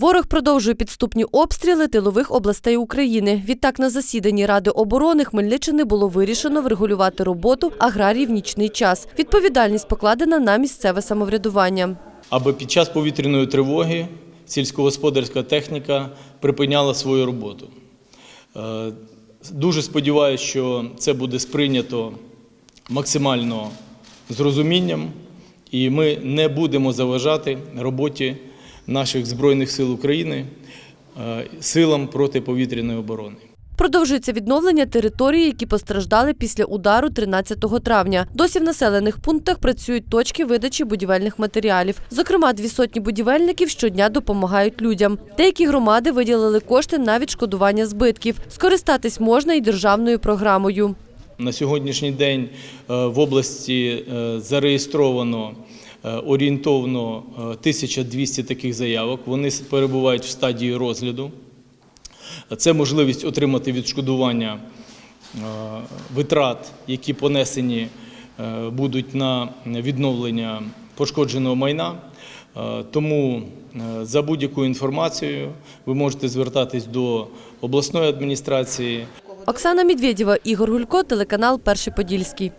Ворог продовжує підступні обстріли тилових областей України. Відтак на засіданні Ради оборони Хмельниччини було вирішено врегулювати роботу аграрії в нічний час. Відповідальність покладена на місцеве самоврядування. аби під час повітряної тривоги сільськогосподарська техніка припиняла свою роботу. Е, Дуже сподіваюся, що це буде сприйнято максимально з розумінням, і ми не будемо заважати роботі наших Збройних сил України е, силам протиповітряної оборони. Продовжується відновлення території, які постраждали після удару 13 травня. Досі в населених пунктах працюють точки видачі будівельних матеріалів. Зокрема, дві сотні будівельників щодня допомагають людям. Деякі громади виділили кошти на відшкодування збитків. Скористатись можна і державною програмою. На сьогоднішній день е, в області е, зареєстровано орієнтовно е, 1200 таких заявок. Вони перебувають в стадії розгляду. Це можливість отримати відшкодування е, витрат, які понесені е, будуть на відновлення пошкодженого майна. Е, Тому е, за будь-якою інформацією ви можете звертатись до обласної адміністрації, Оксана Медведєва, Ігор Гулько, телеканал Перший Подільський.